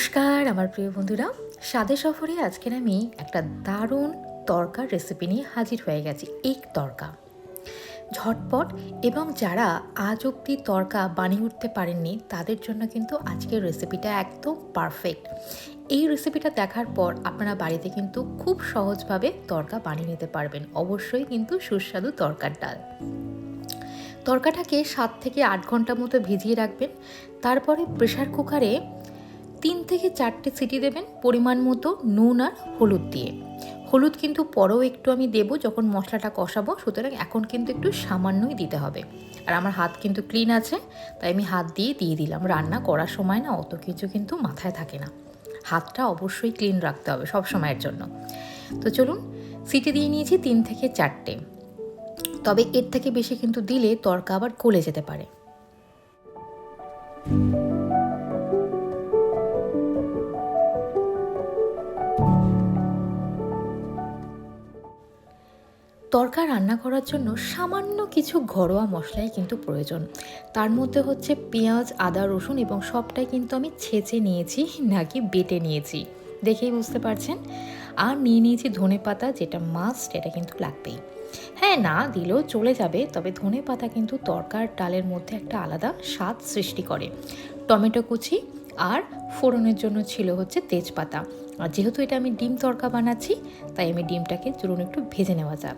নমস্কার, আমার প্রিয় বন্ধুরা। স্বাদে সফরে আজকের আমি একটা দারুণ তরকার রেসিপি নিয়ে হাজির হয়ে গেছি, এক তরকা। ঝটপট, এবং যারা আজ অব্দি তরকা বানিয়ে উঠতে পারেননি, তাদের জন্য কিন্তু আজকের রেসিপিটা একদম পারফেক্ট এই রেসিপিটা দেখার পর আপনারা বাড়িতে কিন্তু খুব সহজভাবে তরকা বানিয়ে নিতে পারবেন। অবশ্যই কিন্তু সুস্বাদু তরকার ডাল। তরকাটাকে সাত থেকে আট ঘণ্টা মতো ভিজিয়ে রাখবেন। তারপরে প্রেশার কুকারে তিন থেকে চারটে সিটি দেবেন পরিমাণ মতো নুন আর হলুদ দিয়ে। হলুদ কিন্তু পরেও একটু আমি দেবো যখন মশলাটা কষাবো, সুতরাং এখন কিন্তু একটু সামান্যই দিতে হবে। আর আমার হাত কিন্তু ক্লিন আছে, তাই আমি হাত দিয়ে দিয়ে দিলাম। রান্না করার সময় না অত কিছু কিন্তু মাথায় থাকে না। হাতটা অবশ্যই ক্লিন রাখতে হবে সব সময়ের জন্য। তো চলুন, সিটি দিয়ে নিয়েছি তিন থেকে চারটে। তবে এর থেকে বেশি কিন্তু দিলে তরকা আবার গলে যেতে পারে। তরকা রান্না করার জন্য সামান্য কিছু ঘরোয়া মশলাই কিন্তু প্রয়োজন। তার মধ্যে হচ্ছে পেঁয়াজ, আদা, রসুন এবং সবটাই কিন্তু আমি ছেঁচে নিয়েছি, নাকি বেটে নিয়েছি। দেখেই বুঝতে পারছেন? আর নিয়ে নিয়েছি ধনে পাতা, যেটা মাস্ট এটা কিন্তু লাগবেই। হ্যাঁ না দিলেও চলে যাবে, তবে ধনে পাতা কিন্তু তরকার ডালের মধ্যে একটা আলাদা স্বাদ সৃষ্টি করে। টমেটো কুচি আর ফোড়নের জন্য ছিল হচ্ছে তেজপাতা। আর যেহেতু এটা আমি ডিম তরকা বানাচ্ছি, তাই আমি ডিমটাকে চলুন একটু ভেজে নেওয়া যাক।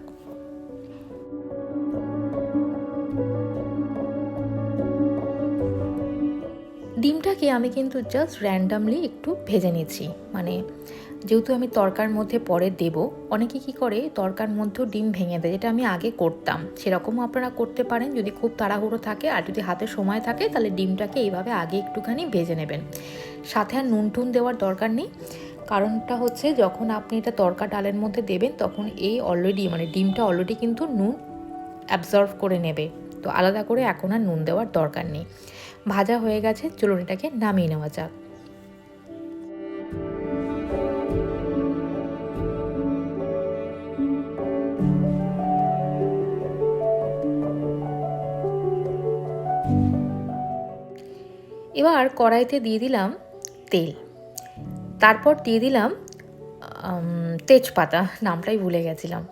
ডিমটাকে আমি কিন্তু জাস্ট র্যান্ডামলি একটু ভেজে নিচ্ছি। মানে যেহেতু আমি তরকার মধ্যে পরে দেব, অনেকে কি করে, তরকার মধ্যেও ডিম ভেঙে দেয়, যেটা আমি আগে করতাম। সেরকমও আপনারা করতে পারেন, যদি খুব তাড়াহুড়ো থাকে আর যদি হাতে সময় থাকে, তাহলে ডিমটাকে এইভাবে আগে একটুখানি ভেজে নেবেন। সাথে আর নুন টুন দেওয়ার দরকার নেই। কারণটা হচ্ছে, যখন আপনি এটা তরকা ডালের মধ্যে দেবেন, তখন এই অলরেডি মানে ডিমটা অলরেডি কিন্তু নুন অ্যাবজর্ভ করে নেবে। তো আলাদা করে এখন আর নুন দেওয়ার দরকার নেই। ভাজা হয়ে গেছে, চলুন এটাকে নামিয়ে নেওয়া যাক। এবার কড়াইতে দিয়ে দিলাম তেল। তারপর দিয়ে দিলাম তেজপাতা, নামটাই ভুলে গেছিলাম।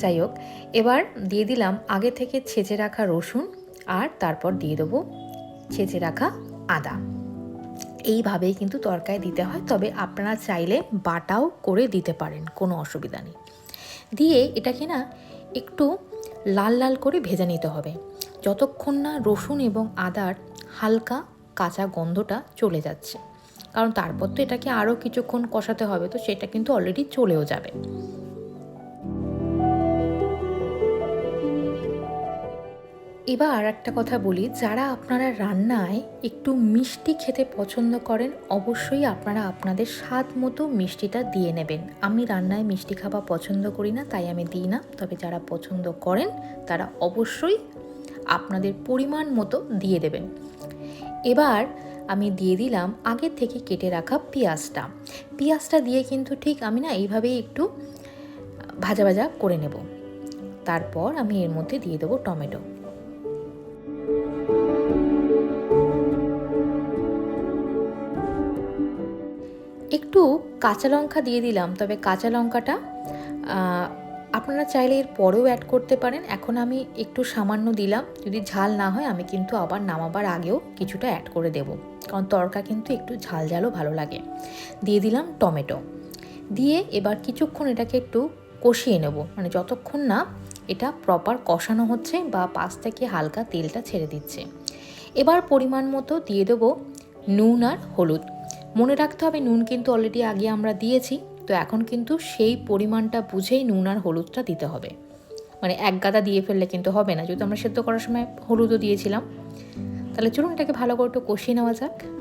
যাই হোক, এবার দিয়ে দিলাম আগে থেকে ছেঁচে রাখা রসুন আর তারপর দিয়ে দেবো ছেঁচে রাখা আদা। এইভাবেই কিন্তু তরকারি দিতে হয়, তবে আপনারা চাইলে বাটাও করে দিতে পারেন, কোনো অসুবিধা নেই। দিয়ে এটাকে না একটু লাল লাল করে ভেজে নিতে হবে। যতক্ষণ না রসুন এবং আদার হালকা কাঁচা গন্ধটা চলে যাচ্ছে। কারণ তারপর তো এটাকে আরও কিছুক্ষণ কষাতে হবে, তো সেটা কিন্তু অলরেডি চলেও যাবে। এবার আর একটা কথা বলি, যারা আপনারা রান্নায় একটু মিষ্টি খেতে পছন্দ করেন, অবশ্যই আপনারা আপনাদের স্বাদ মতো মিষ্টিটা দিয়ে নেবেন। আমি রান্নায় মিষ্টি খাওয়া পছন্দ করি না, তাই আমি দিই না। তবে যারা পছন্দ করেন, তারা অবশ্যই আপনাদের পরিমাণ মতো দিয়ে দেবেন। এবার আমি দিয়ে দিলাম আগে থেকে কেটে রাখা পেঁয়াজটা। পেঁয়াজটা দিয়ে কিন্তু ঠিক আমি না এইভাবেই একটু ভাজা ভাজা করে নেব। তারপর আমি এর মধ্যে দিয়ে দেবো টমেটো। একটু কাঁচা লঙ্কা দিয়ে দিলাম, তবে কাঁচা লঙ্কাটা আপনারা চাইলে এর পরেও অ্যাড করতে পারেন। এখন আমি একটু সামান্য দিলাম, যদি ঝাল না হয় আমি কিন্তু আবার নামাবার আগেও কিছুটা অ্যাড করে দেব। কারণ তরকা কিন্তু একটু ঝাল ঝালও ভালো লাগে। দিয়ে দিলাম টমেটো। দিয়ে এবার কিছুক্ষণ এটাকে একটু কষিয়ে নেব। মানে যতক্ষণ না এটা প্রপার কষানো হচ্ছে বা পাশ থেকে হালকা তেলটা ছেড়ে দিচ্ছে। এবার পরিমাণ মতো দিয়ে দেবো নুন আর হলুদ। মনে রাখতে হবে, নুন কিন্তু অলরেডি আগে আমরা দিয়েছি, তো এখন কিন্তু সেই পরিমাণটা বুঝেই নুন আর হলুদটা দিতে হবে। মানে এক গাদা দিয়ে ফেললে কিন্তু হবে না, যেহেতু আমরা সেদ্ধ করার সময় হলুদও দিয়েছিলাম। তাহলে চলুন এটাকে ভালো করে একটু কষিয়ে নেওয়া যাক।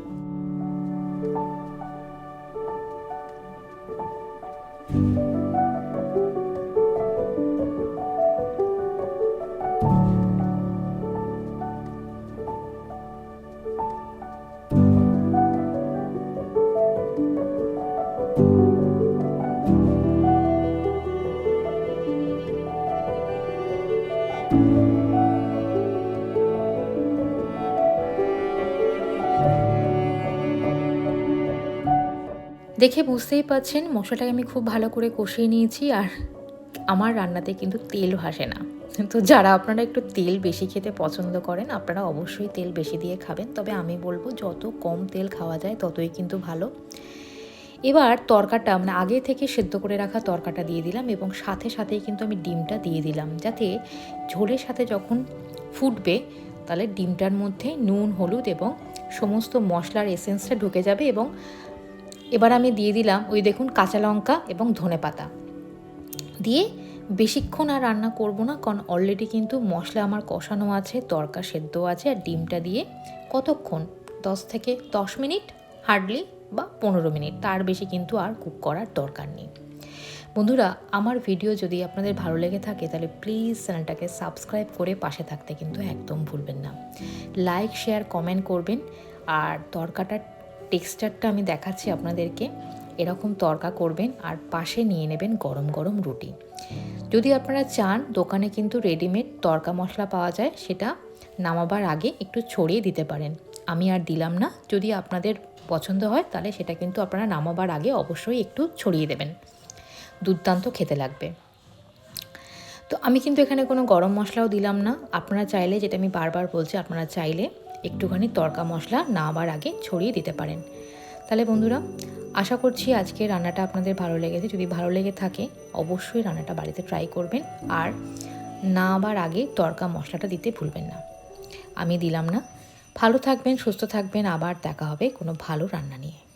দেখে বুঝতেই পাচ্ছেন মশলাটাকে আমি খুব ভালো করে কষিয়ে নিয়েছি আর আমার রান্নাতে কিন্তু তেল ভাসে না। তো যারা আপনারা একটু তেল বেশি খেতে পছন্দ করেন, আপনারা অবশ্যই তেল বেশি দিয়ে খাবেন। তবে আমি বলব, যত কম তেল খাওয়া যায়, ততই কিন্তু ভালো। এবার তরকাটা মানে আগে থেকে সেদ্ধ করে রাখা তরকাটা দিয়ে দিলাম এবং সাথে সাথেই কিন্তু আমি ডিমটা দিয়ে দিলাম। যাতে ঝোলের সাথে যখন ফুটবে, তাহলে ডিমটার মধ্যে নুন, হলুদ এবং সমস্ত মশলার এসেন্সটা ঢুকে যাবে এবং এবার আমি দিয়ে দিলাম ওই দেখুন কাঁচা লঙ্কা এবং ধনে পাতা। দিয়ে বেশিক্ষণ আর রান্না করব না, কারণ অলরেডি কিন্তু মশলা আমার কষানো আছে, তরকা সেদ্ধ আছে, আর ডিমটা দিয়ে কতক্ষণ? দশ থেকে দশ মিনিট হার্ডলি বা পনেরো মিনিট। তার বেশি কিন্তু আর কুক করার দরকার নেই। বন্ধুরা, আমার ভিডিও যদি আপনাদের ভালো লেগে থাকে, তাহলে প্লিজ চ্যানেলটাকে সাবস্ক্রাইব করে পাশে থাকতে কিন্তু একদম ভুলবেন না। লাইক শেয়ার কমেন্ট করবেন, আর তরকাটার টেক্সচারটা আমি দেখাচ্ছি আপনাদেরকে। এরকম তরকা করবেন আর পাশে নিয়ে নেবেন গরম গরম রুটি। যদি আপনারা চান, দোকানে কিন্তু রেডিমেড তরকা মশলা পাওয়া যায়, সেটা নামাবার আগে একটু ছড়িয়ে দিতে পারেন। আমি আর দিলাম না। যদি আপনাদের পছন্দ হয়, তাহলে সেটা কিন্তু আপনারা নামাবার আগে অবশ্যই একটু ছড়িয়ে দেবেন। দুর্দান্ত খেতে লাগবে। তো আমি কিন্তু এখানে কোনো গরম মশলাও দিলাম না। আপনারা চাইলে, যেটা আমি বারবার বলছি, আপনারা চাইলে একটুখানি তরকা মশলা না আবার আগে ছড়িয়ে দিতে পারেন। তাহলে বন্ধুরা, আশা করছি আজকে রান্নাটা আপনাদের ভালো লেগেছে। যদি ভালো লেগে থাকে, অবশ্যই রান্নাটা বাড়িতে ট্রাই করবেন। আর না আবার আগে তরকা মশলাটা দিতে ভুলবেন না। আমি দিলাম না। ভালো থাকবেন, সুস্থ থাকবেন। আবার দেখা হবে কোনো ভালো রান্না নিয়ে।